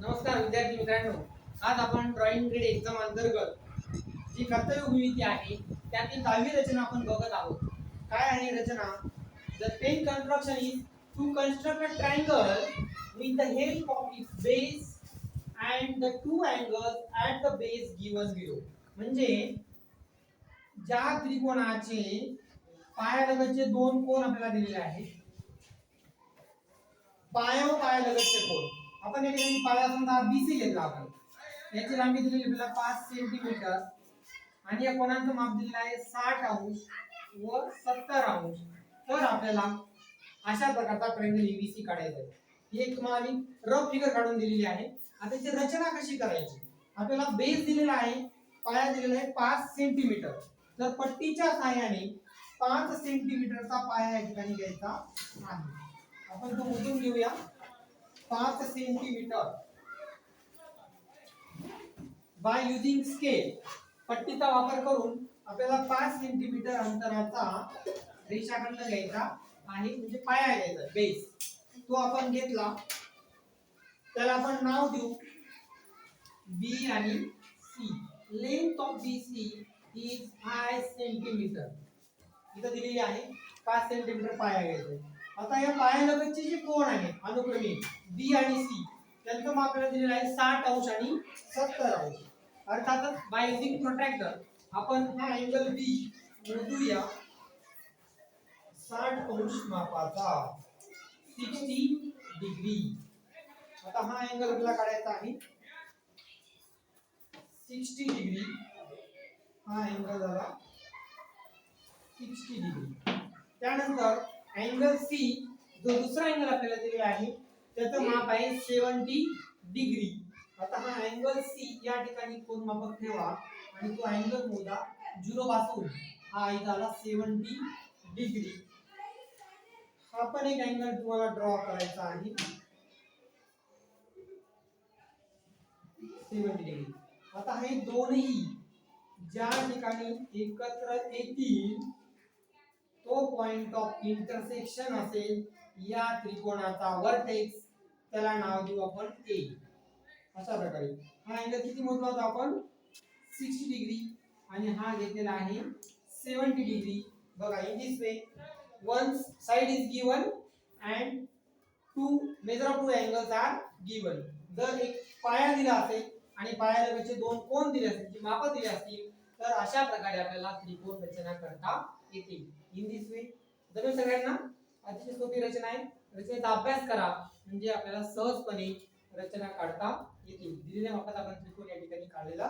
नमस्कार विद्यार्थी मित्रांनो. आज आपण ड्रॉइंग ग्रेड एक्झाम अंतर्गत जी कर्तव्य भूमिती आहे त्यातील दहावी रचना आपण बघत आहोत. काय आहे रचना? The pen construction is to construct a triangle with the help of its base and the two angles at the base given below म्हणजे ज्या त्रिकोणाचे पायालगतचे दोन कोण आपल्याला दिलेले आहेत पाया व पाया लगतचे आपण या ठिकाणी पाया समजा बीसी घेतला आपण. याची लांबी दिलेली आपल्याला पाच सेंटीमीटर आणि या कोणाचं माप दिलेलं आहे साठ अंश व सत्तर अंश. तर आपल्याला अशा प्रकारचा ट्रायंगल ईबीसी काढायचा आहे. ही एक तुम्हाला रफ फिगर काढून दिलेली आहे. आता ती रचना कशी करायची? आपल्याला बेस दिलेला आहे पाया दिलेला आहे पाच सेंटीमीटर तर पट्टीच्या सहाय्याने पाच सेंटीमीटरचा पाया या ठिकाणी घ्यायचा आहे. आपण तो मोजून घेऊया. पाच सेंटीमीटर. बाय युजिंग स्केल पट्टीचा वापर करून आपल्याला पाच सेंटीमीटर अंतराचा रेषाखंड घ्यायचा आहे म्हणजे पाया घ्यायचा बेस तो आपण घेतला. त्याला आपण नाव देऊ. बी आणि C length of B C is five centimetre इथं दिलेली आहे पाच सेंटीमीटर पाया घ्यायचा आता या पायालगतचे जे कोण आहे अनुक्रमे बी आणि सी त्यांचं माप आपल्याला दिलेलं आहे साठ अंश आणि सत्तर अंश. अर्थातच बायझिंग प्रोट्रॅक्टर आपण हा अँगल बी मोजूया. साठ अंश मापाचा सिक्स्टी डिग्री आता हा अँगल आपल्याला काढायचा आहे? सिक्स्टी डिग्री हा अँगल झाला सिक्स्टी डिग्री त्यानंतर अँगल सी जो दुसरा अँगल आपल्याला दिलेला आहे त्याचं माप आहे सेवन्टी डिग्री आता हा अँगल सी या ठिकाणी कोण मापक ठेवा? आणि तो अँगल मोजा. झिरो पासून हा आहे झाला सेवन्टी डिग्री हा पण एक अँगल तुम्हाला ड्रॉ करायचा आहे. सेवन्टी डिग्री आता हे दोनही ज्या ठिकाणी एकत्र येतील तो पॉइंट ऑफ इंटरसेक्शन असेल या त्रिकोणाचा वर्टेक्स त्याला नाव देऊ आपण ए अशा प्रकारे. हा अँगल किती मोजला होता आपण? सिक्स्टी डिग्री आणि हा घेतलेला आहे सेवन्टी डिग्री बघा in this way one side is given and two measure of two angles are given जर एक पाया दिला असेल आणि पायालगतचे दोन कोण दिले असतील जी मापं दिली असतील तर अशा प्रकारे आपल्याला त्रिकोण रचना करता येतील इन दिस वे जमेल सगळ्यांना अतिशय सोपी रचना आहे. रचनेचा अभ्यास करा. म्हणजे आपल्याला सहजपणे रचना काढता येतील. दिलेल्या मापात आपण त्रिकोण या ठिकाणी काढलेला